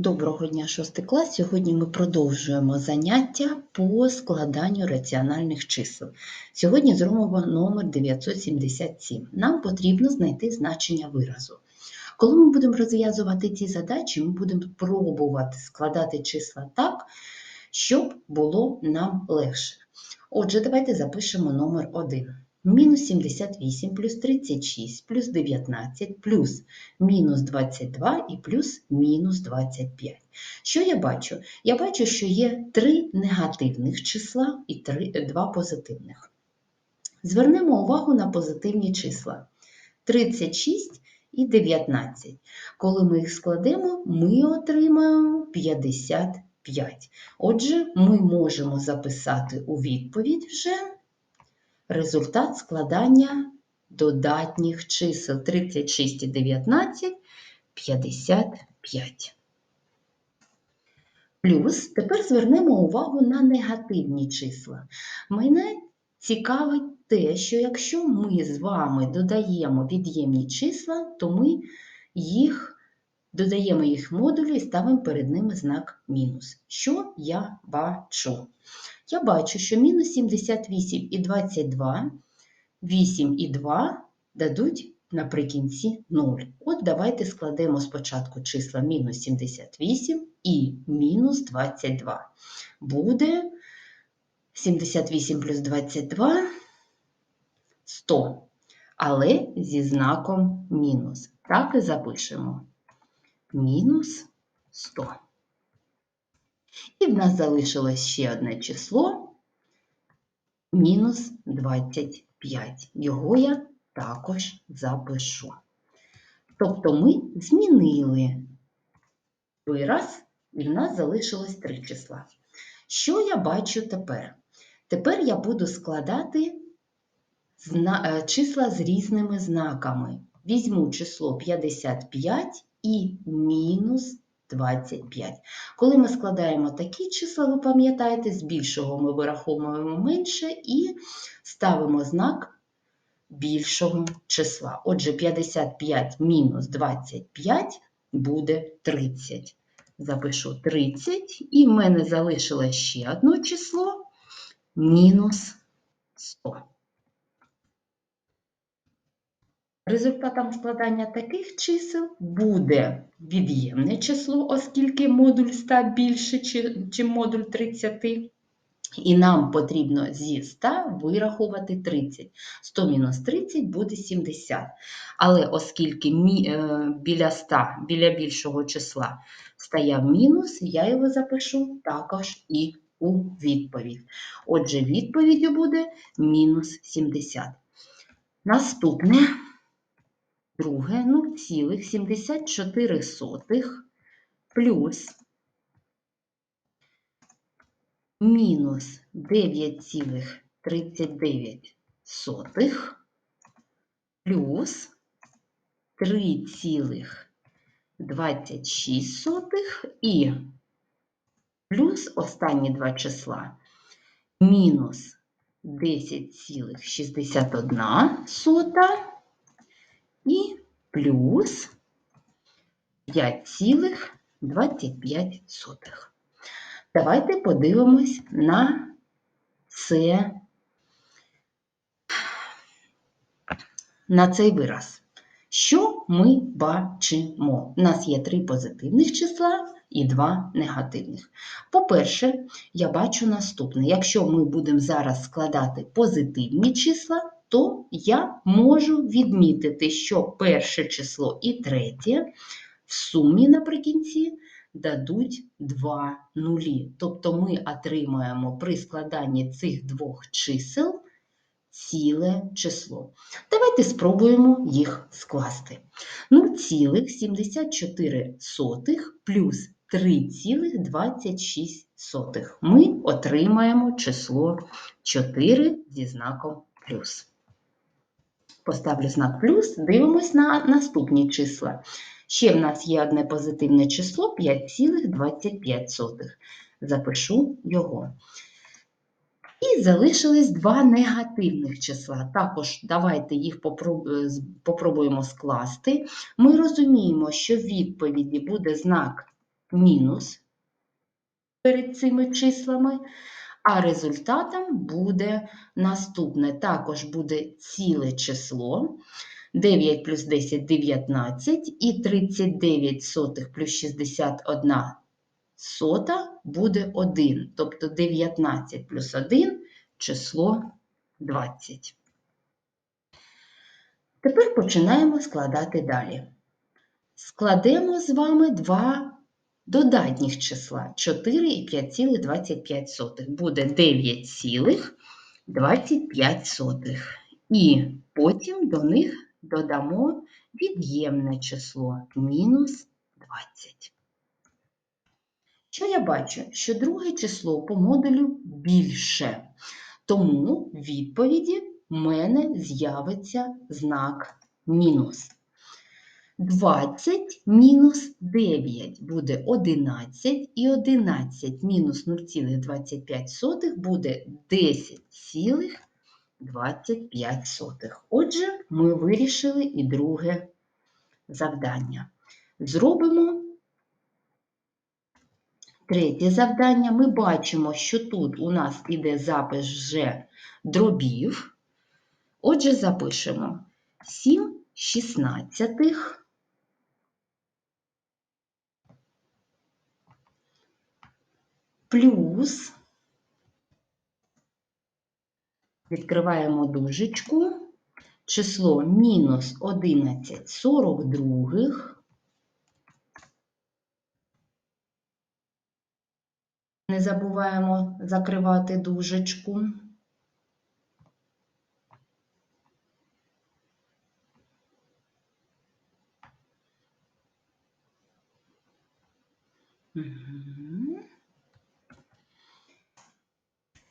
Доброго дня, 6 клас. Сьогодні ми продовжуємо заняття по складанню раціональних чисел. Сьогодні зробимо номер 977. Нам потрібно знайти значення виразу. Коли ми будемо розв'язувати ці задачі, ми будемо пробувати складати числа так, щоб було нам легше. Отже, давайте запишемо номер 1. Мінус 78 плюс 36 плюс 19 плюс мінус 22 і плюс мінус 25. Що я бачу? Я бачу, що є три негативних числа і три, два позитивних. Звернемо увагу на позитивні числа 36 і 19. Коли ми їх складемо, ми отримаємо 55. Отже, ми можемо записати у відповідь вже результат складання додатніх чисел 36 і 19 55. Плюс тепер звернемо увагу на негативні числа. Мене цікавить те, що якщо ми з вами додаємо від'ємні числа, то ми їх додаємо їх модулі і ставимо перед ними знак мінус. Що я бачу? Я бачу, що мінус 78 і 22, 8 і 2 дадуть наприкінці 0. От давайте складемо спочатку числа мінус 78 і мінус 22. Буде 78 плюс 22 100, але зі знаком мінус. Так і запишемо. Мінус 100. І в нас залишилось ще одне число мінус 25. Його я також запишу. Тобто ми змінили вираз, і в нас залишилось три числа. Що я бачу тепер? Тепер я буду складати е, числа з різними знаками. Візьму число 55 і мінус 25. Коли ми складаємо такі числа, ви пам'ятаєте, з більшого ми вираховуємо менше і ставимо знак більшого числа. Отже, 55 мінус 25 буде 30. Запишу 30, і в мене залишилось ще одне число мінус 100. Результатом складання таких чисел буде від'ємне число, оскільки модуль 100 більше, ніж модуль 30. І нам потрібно зі 100 вирахувати 30. 100 мінус 30 буде 70. Але оскільки е, біля 100, біля більшого числа стояв мінус, я його запишу також і у відповідь. Отже, відповіддю буде мінус 70. Наступне, друге, 0,74 плюс мінус 9,39 плюс 3,26 і плюс останні два числа мінус 10,61 і плюс 5,25. Давайте подивимось на це, на цей вираз. Що ми бачимо? У нас є три позитивних числа і два негативних. По-перше, я бачу наступне. Якщо ми будемо зараз складати позитивні числа, то я можу відмітити, що перше число і третє в сумі наприкінці дадуть 2 нулі. Тобто ми отримаємо при складанні цих двох чисел ціле число. Давайте спробуємо їх скласти. 0,74 плюс 3,26. Ми отримаємо число 4 зі знаком плюс. Поставлю знак плюс, дивимось на наступні числа. Ще в нас є одне позитивне число 5,25. Запишу його. І залишились два негативних числа. Також давайте їх попробуємо скласти. Ми розуміємо, що в відповіді буде знак мінус перед цими числами, а результатом буде наступне. Також буде ціле число. 9 плюс 10 – 19, і 39 сотих плюс 61 сота буде 1. Тобто 19 плюс 1 число 20. Тепер починаємо складати далі. Складемо з вами два додатніх числа 4 і 5,25. Буде 9,25. І потім до них додамо від'ємне число мінус 20. Що я бачу? Що друге число по модулю більше. Тому в відповіді в мене з'явиться знак мінус. 20 мінус 9 буде 11, і 11 мінус 0,25 буде 10,25. Отже, ми вирішили і друге завдання. Зробимо третє завдання. Ми бачимо, що тут у нас іде запис вже дробів. Отже, запишемо 7 шістнадцятих плюс, відкриваємо дужечку, число мінус 11 42. Не забуваємо закривати дужечку. Мгм.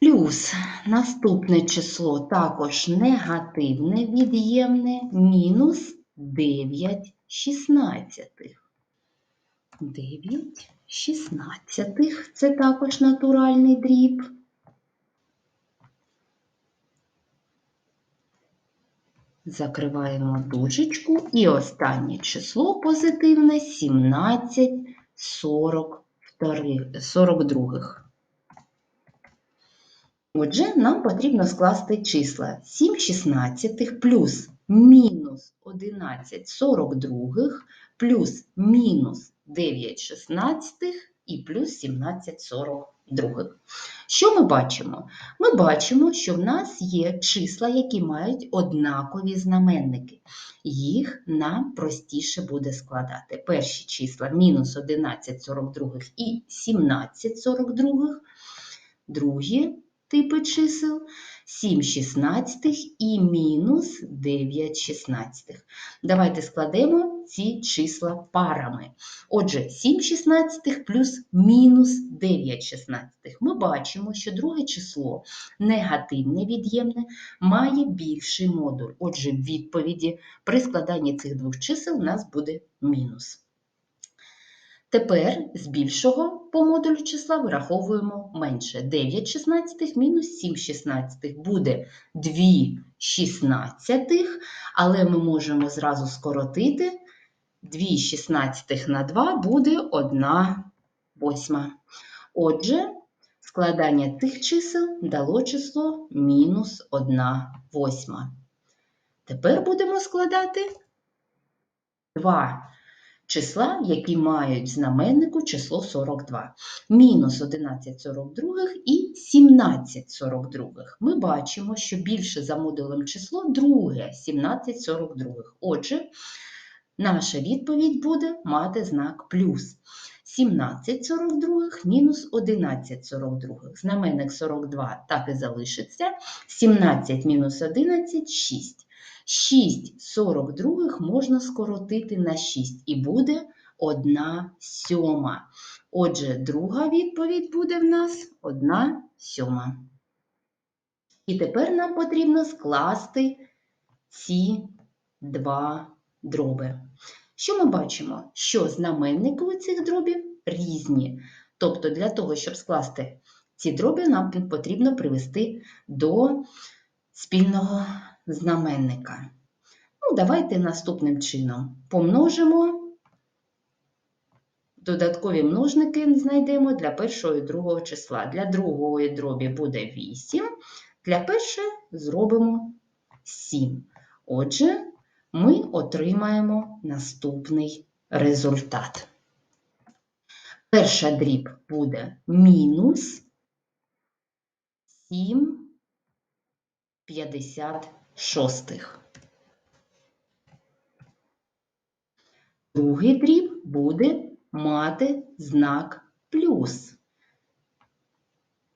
Плюс наступне число також негативне від'ємне мінус 9 шістнадцятих. 9 шістнадцятих це також натуральний дріб. Закриваємо дужечку і останнє число позитивне 17 42. 42. Отже, нам потрібно скласти числа 7 шістнадцятих плюс мінус 11 42 плюс мінус 9 шістнадцятих і плюс 17 42. Що ми бачимо? Ми бачимо, що в нас є числа, які мають однакові знаменники. Їх нам простіше буде складати. Перші числа мінус 11 42 і 17 42. Другі типи чисел 7 шістнадцятих і мінус 9 шістнадцятих. Давайте складемо ці числа парами. Отже, 7 шістнадцятих плюс мінус 9 шістнадцятих. Ми бачимо, що друге число негативне від'ємне має більший модуль. Отже, в відповіді при складанні цих двох чисел у нас буде мінус. Тепер з більшого по модулю числа вираховуємо менше. 9 шістнадцятих мінус 7 шістнадцятих буде 2 шістнадцятих, але ми можемо зразу скоротити. 2 шістнадцятих на 2 буде 1 восьма. Отже, складання цих чисел дало число мінус 1 восьма. Тепер будемо складати 2 числа, які мають в знаменнику число 42. Мінус 11 42 і 17 42. Ми бачимо, що більше за модулем число друге 17 42. Отже, наша відповідь буде мати знак плюс. 17 42 мінус 11 42. Знаменник 42 так і залишиться. 17 мінус 11 – 6. 6 42 можна скоротити на 6 і буде 1 сьома. Отже, друга відповідь буде в нас 1 сьома. І тепер нам потрібно скласти ці два дроби. Що ми бачимо? Що знаменники у цих дробів різні. Тобто, для того, щоб скласти ці дроби, нам потрібно привести до спільного знаменника. Ну, давайте наступним чином помножимо додаткові множники знайдемо для першого і другого числа. Для другої дробі буде 8, для першої зробимо 7. Отже, ми отримаємо наступний результат. Перша дріб буде мінус 7 56. Другий дріб буде мати знак плюс.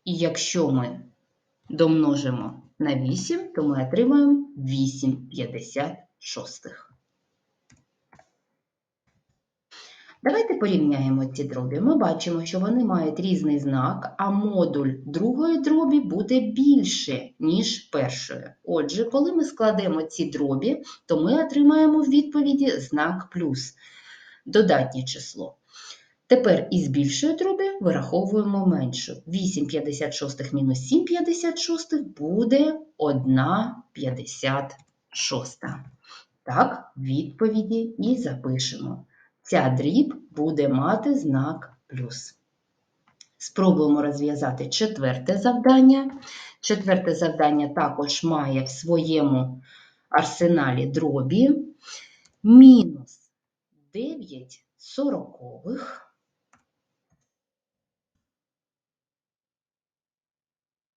І якщо ми домножимо на 8, то ми отримаємо 8 56. Давайте порівняємо ці дробі. Ми бачимо, що вони мають різний знак, а модуль другої дробі буде більше, ніж першої. Отже, коли ми складемо ці дробі, то ми отримаємо в відповіді знак плюс додатнє число. Тепер із більшої дроби вираховуємо меншу. 8,56 мінус 7,56 буде 1,56. Так, відповіді і запишемо. Ця дріб буде мати знак плюс. Спробуємо розв'язати четверте завдання. Четверте завдання також має в своєму арсеналі дробі мінус 9 сорокових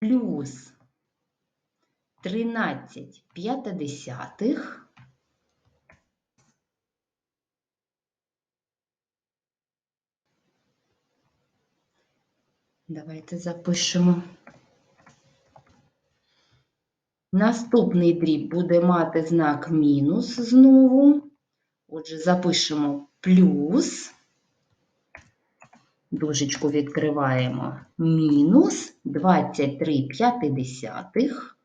плюс 13 п'ятдесятих Давайте запишемо. Наступний дріб буде мати знак мінус знову. Отже, запишемо плюс. Дужечку відкриваємо мінус 23 п'ятидесятих.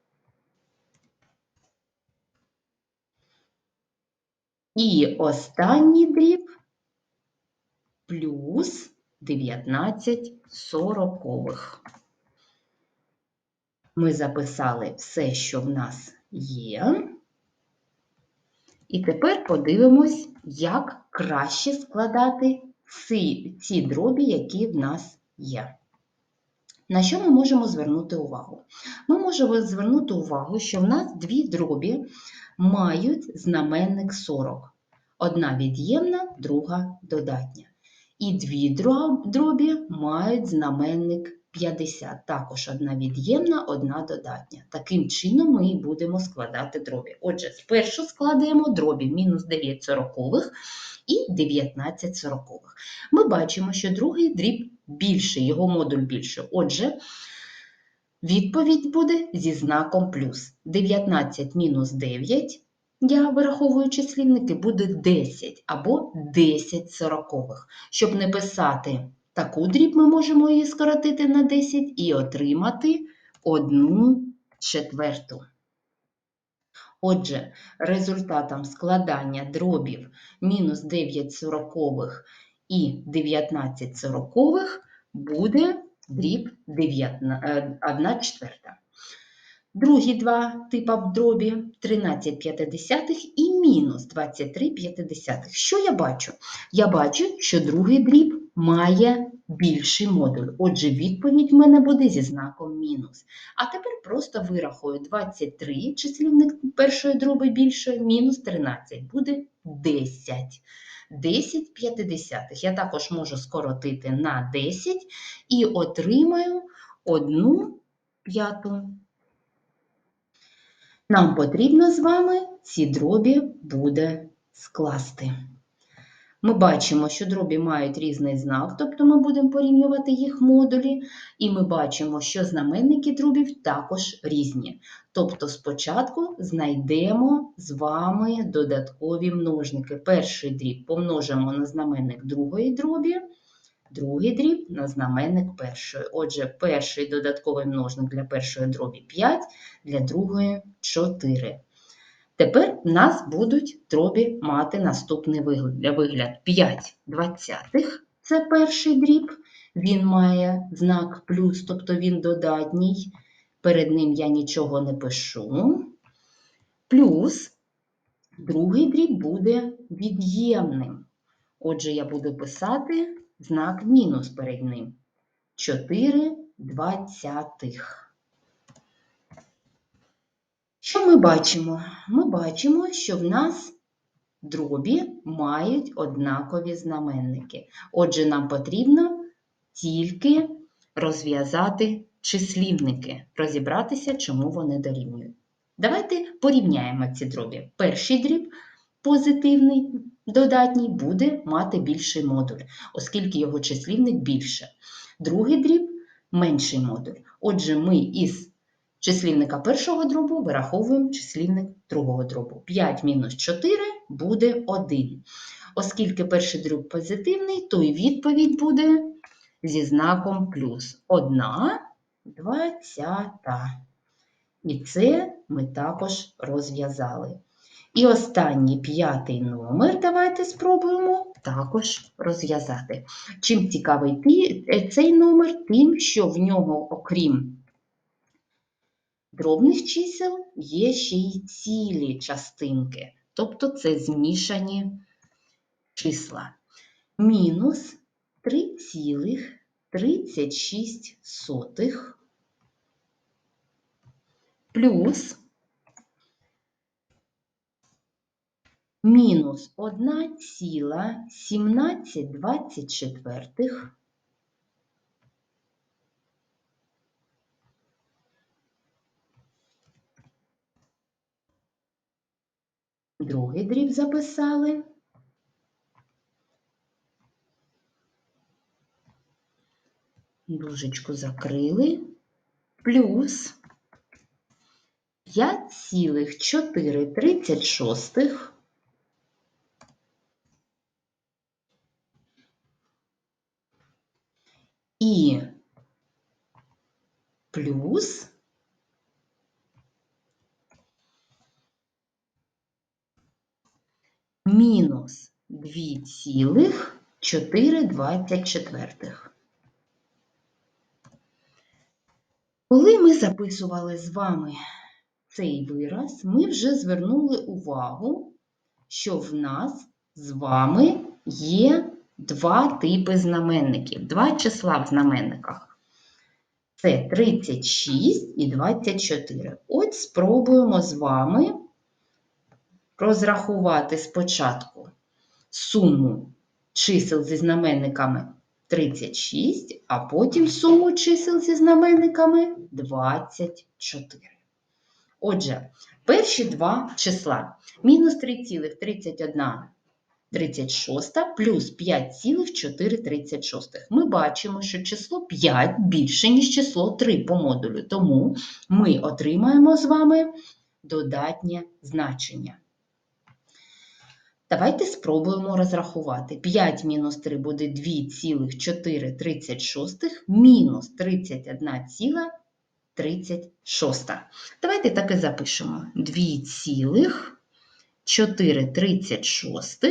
І останній дріб плюс 19 сорокових. Ми записали все, що в нас є. І тепер подивимось, як краще складати ці, ці дробі, які в нас є. На що ми можемо звернути увагу? Ми можемо звернути увагу, що в нас дві дробі мають знаменник 40. Одна від'ємна, друга додатня. І дві дробі мають знаменник 50. Також одна від'ємна, одна додатня. Таким чином ми будемо складати дробі. Отже, спершу складаємо дробі мінус 9 сорокових і 19 сорокових. Ми бачимо, що другий дріб більший, його модуль більший. Отже, відповідь буде зі знаком плюс. 19 мінус 9 я вираховую числівники, буде 10 або 10 сорокових. Щоб не писати таку дріб, ми можемо її скоротити на 10 і отримати 1 четверту. Отже, результатом складання дробів мінус 9 сорокових і 19 сорокових буде дріб 1 четверта. Другі два типа дробі 13 п'ятидесятих і мінус 23 п'ятидесятих. Що я бачу? Я бачу, що другий дріб має більший модуль. Отже, відповідь в мене буде зі знаком мінус. А тепер просто вирахую 23 числівник першої дроби більшої, мінус 13 буде 10. 10 п'ятидесятих. Я також можу скоротити на 10 і отримаю 1 п'яту. Нам потрібно з вами ці дробі буде скласти. Ми бачимо, що дробі мають різний знак, тобто ми будемо порівнювати їх модулі, і ми бачимо, що знаменники дробів також різні. Тобто спочатку знайдемо з вами додаткові множники. Перший дріб помножимо на знаменник другої дробі, другий дріб на знаменник першої. Отже, перший додатковий множник для першої дробі 5, для другої 4. Тепер в нас будуть дробі мати наступний вигляд. 5 двадцятих це перший дріб, він має знак плюс, тобто він додатній. Перед ним я нічого не пишу. Плюс другий дріб буде від'ємним. Отже, я буду писати знак мінус перед ним. 4 двадцятих. Що ми бачимо? Ми бачимо, що в нас дробі мають однакові знаменники. Отже, нам потрібно тільки розв'язати числівники, розібратися, чому вони дорівнюють. Давайте порівняємо ці дробі. Перший дріб позитивний, додатній, буде мати більший модуль, оскільки його числівник більше. Другий дріб менший модуль. Отже, ми із числівника першого дробу вираховуємо числівник другого дробу. 5 мінус 4 буде 1. Оскільки перший дріб позитивний, то і відповідь буде зі знаком плюс. 1 двадцята. І це ми також розв'язали. І останній п'ятий номер, давайте спробуємо також розв'язати. Чим цікавий е, цей номер, тим, що в нього, окрім дробних чисел, є ще й цілі частинки, тобто це змішані числа. Мінус 3,36 плюс мінус 1,1724 Другий дріб записали. Дужечку закрили. Плюс 5,436 і плюс мінус 2,424. Коли ми записували з вами цей вираз, ми вже звернули увагу, що в нас з вами є два типи знаменників, два числа в знаменниках. Це 36 і 24. От спробуємо з вами розрахувати спочатку суму чисел зі знаменниками 36, а потім суму чисел зі знаменниками 24. Отже, перші два числа мінус 3,31 36 плюс 5,436. Ми бачимо, що число 5 більше, ніж число 3 по модулю, тому ми отримаємо з вами додатнє значення. Давайте спробуємо розрахувати. 5 мінус 3 буде 2,436 мінус 31,36. Давайте так і запишемо. 2,436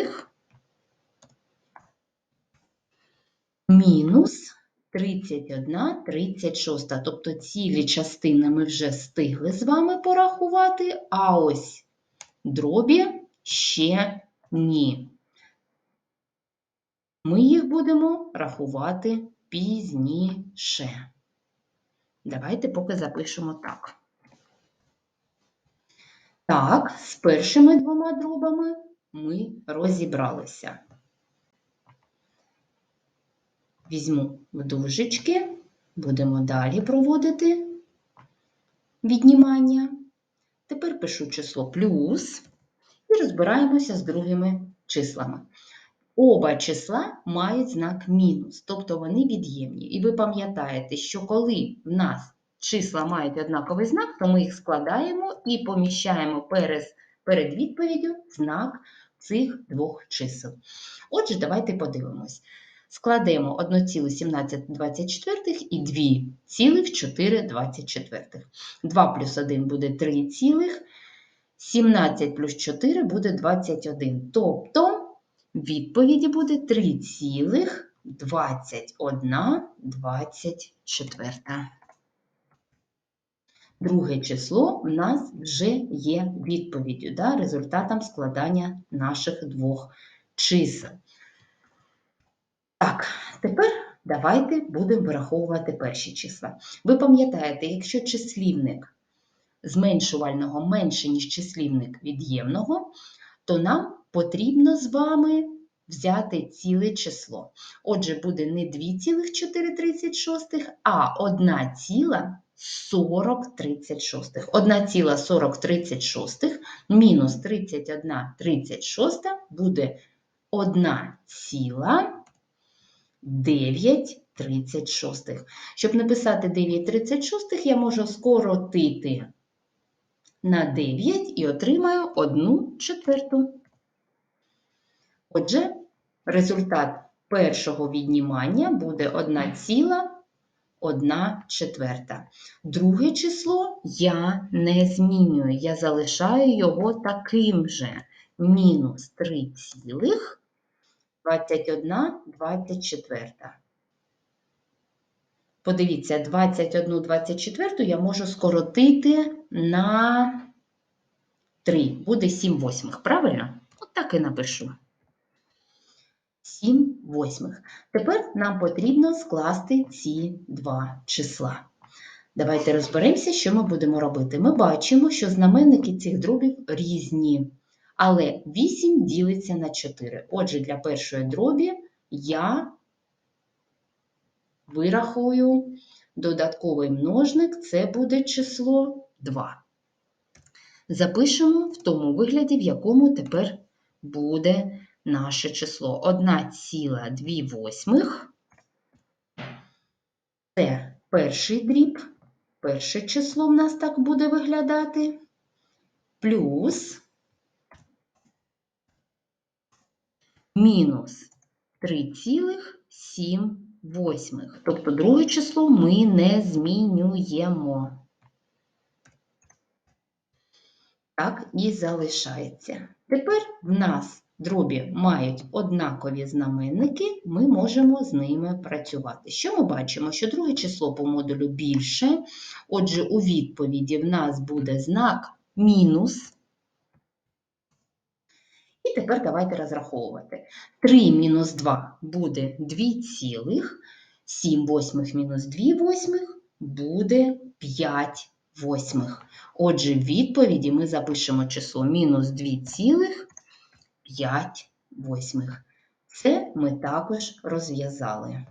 мінус 31,36. Тобто цілі частини ми вже встигли з вами порахувати, а ось дробі ще ні. Ми їх будемо рахувати пізніше. Давайте поки запишемо так. Так, з першими двома дробами ми розібралися. Візьму в дужечки, будемо далі проводити віднімання. Тепер пишу число плюс і розбираємося з другими числами. Оба числа мають знак мінус, тобто вони від'ємні. І ви пам'ятаєте, що коли в нас числа мають однаковий знак, то ми їх складаємо і поміщаємо перед, відповіддю знак цих двох чисел. Отже, давайте подивимось. Складемо 1,1724 і 2,424. 2 плюс 1 буде 3, цілих, 17 плюс 4 буде 21. Тобто відповіді буде 3,2124. Друге число в нас вже є відповіддю, да, результатом складання наших двох чисел. Тепер давайте будемо вираховувати перші числа. Ви пам'ятаєте, якщо числівник зменшувального менше, ніж числівник від'ємного, то нам потрібно з вами взяти ціле число. Отже, буде не 2,436, а 1,4036. 1,4036 мінус 31,36 буде 1,936. Щоб написати 9,36, я можу скоротити на 9 і отримаю 1 четверту. Отже, результат першого віднімання буде 1,1 четверта. Друге число я не змінюю, я залишаю його таким же. Мінус 3 цілих 21 24. Подивіться, 21 24 я можу скоротити на 3. Буде 7 восьмих, правильно? От так і напишу. 7 восьмих. Тепер нам потрібно скласти ці два числа. Давайте розберемося, що ми будемо робити. Ми бачимо, що знаменники цих дробів різні. Але 8 ділиться на 4. Отже, для першої дробі я вирахую додатковий множник, це буде число 2. Запишемо в тому вигляді, в якому тепер буде наше число. 1,2 восьмих. Це перший дріб, перше число в нас так буде виглядати. Плюс мінус 3,7 восьмих. Тобто друге число ми не змінюємо. Так і залишається. Тепер в нас дробі мають однакові знаменники, ми можемо з ними працювати. Що ми бачимо? Що друге число по модулю більше, отже, у відповіді в нас буде знак мінус. І тепер давайте розраховувати. 3 мінус 2 буде 2 цілих, 7 восьмих мінус 2 восьмих буде 5 восьмих. Отже, в відповіді ми запишемо число мінус 2 цілих 5 восьмих. Це ми також розв'язали.